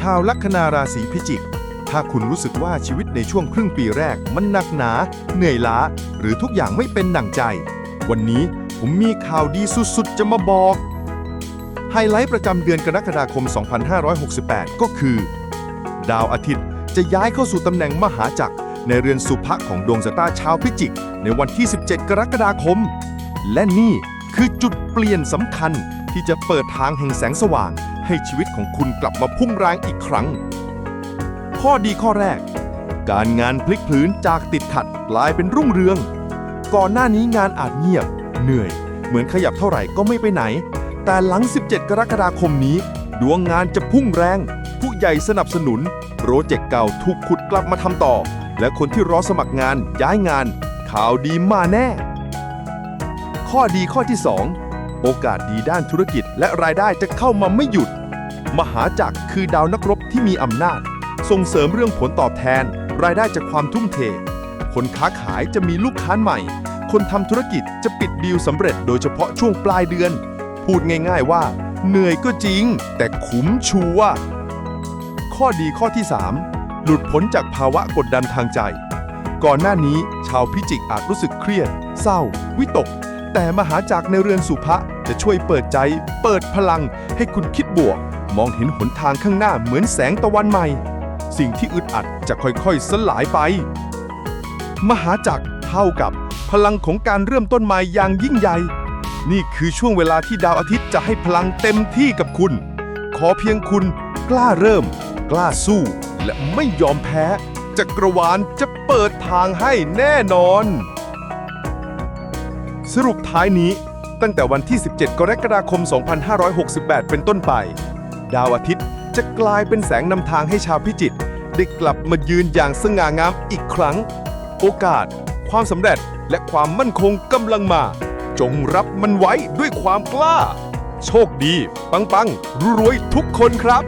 ชาวลัคนาราศีพิจิก ถ้าคุณรู้สึกว่าชีวิตในช่วงครึ่งปีแรกมันหนักหนา เหนื่อยล้า หรือทุกอย่างไม่เป็นดังใจ วันนี้ผมมีข่าวดีสุดๆ จะมาบอก ไฮไลท์ประจำเดือนกรกฎาคม 2568 ก็คือ ดาวอาทิตย์จะย้ายเข้าสู่ตำแหน่งมหาจักร ในเรือนสุภะของดวงชะตาชาวพิจิก ในวันที่ 17 กรกฎาคม และนี่คือจุดเปลี่ยนสำคัญที่จะเปิดทางแห่งแสงสว่าง ให้ชีวิตของคุณกลับมาพุ่งแรงอีกครั้ง ข้อดีข้อแรก การงานพลิกผืนจากติดขัดกลายเป็นรุ่งเรือง ก่อนหน้านี้งานอาจเงียบ เหนื่อย เหมือนขยับเท่าไหร่ก็ไม่ไปไหน แต่หลัง 17 กรกฎาคมนี้ ดวงงานจะพุ่งแรง ผู้ใหญ่สนับสนุน โปรเจกต์เก่าถูกขุดกลับมาทำต่อ และคนที่รอสมัครงานย้ายงาน ข่าวดีมาแน่ ข้อดีข้อที่ 2 โอกาสดีด้านธุรกิจและรายได้จะเข้ามาไม่หยุด มหาจักรคือดาวนักรบที่มีอำนาจ ส่งเสริมเรื่องผลตอบแทน รายได้จากความทุ่มเท คนค้าขายจะมีลูกค้าใหม่ คนทำธุรกิจจะปิดดีลสำเร็จโดยเฉพาะช่วงปลายเดือน พูดง่ายๆว่า เหนื่อยก็จริง แต่คุ้มชัวข้อดีข้อที่ 3 หลุดพ้นจากภาวะกดดันทางใจ ก่อนหน้านี้ชาวพิจิกอาจรู้สึกเครียด เศร้า วิตก แต่มหาจักรในเรือนสุภะจะช่วยเปิดใจ เปิดพลัง ให้คุณคิดบวก มองเห็นหนทางข้างหน้าเหมือนแสงตะวันใหม่ สิ่งที่อึดอัดจะค่อยๆ สลายไป มหาจักรเท่ากับพลังของการเริ่มต้นใหม่อย่างยิ่งใหญ่ นี่คือช่วงเวลาที่ดาวอาทิตย์จะให้พลังเต็มที่กับคุณ ขอเพียงคุณกล้าเริ่ม กล้าสู้ และไม่ยอมแพ้จักรวาลจะเปิดทางให้แน่นอน สรุปท้ายนี้ตั้งแต่วันที่ 17 กรกฎาคม 2568 เป็นต้นไป ดาวอาทิตย์จะกลายเป็นแสงนำทางให้ชาวพิจิตรได้กลับมายืนอย่างสง่างามอีกครั้ง โอกาส ความสำเร็จและความมั่นคงกำลังมา จงรับมันไว้ด้วยความกล้า โชคดี ปัง ๆรวยๆทุกคนครับ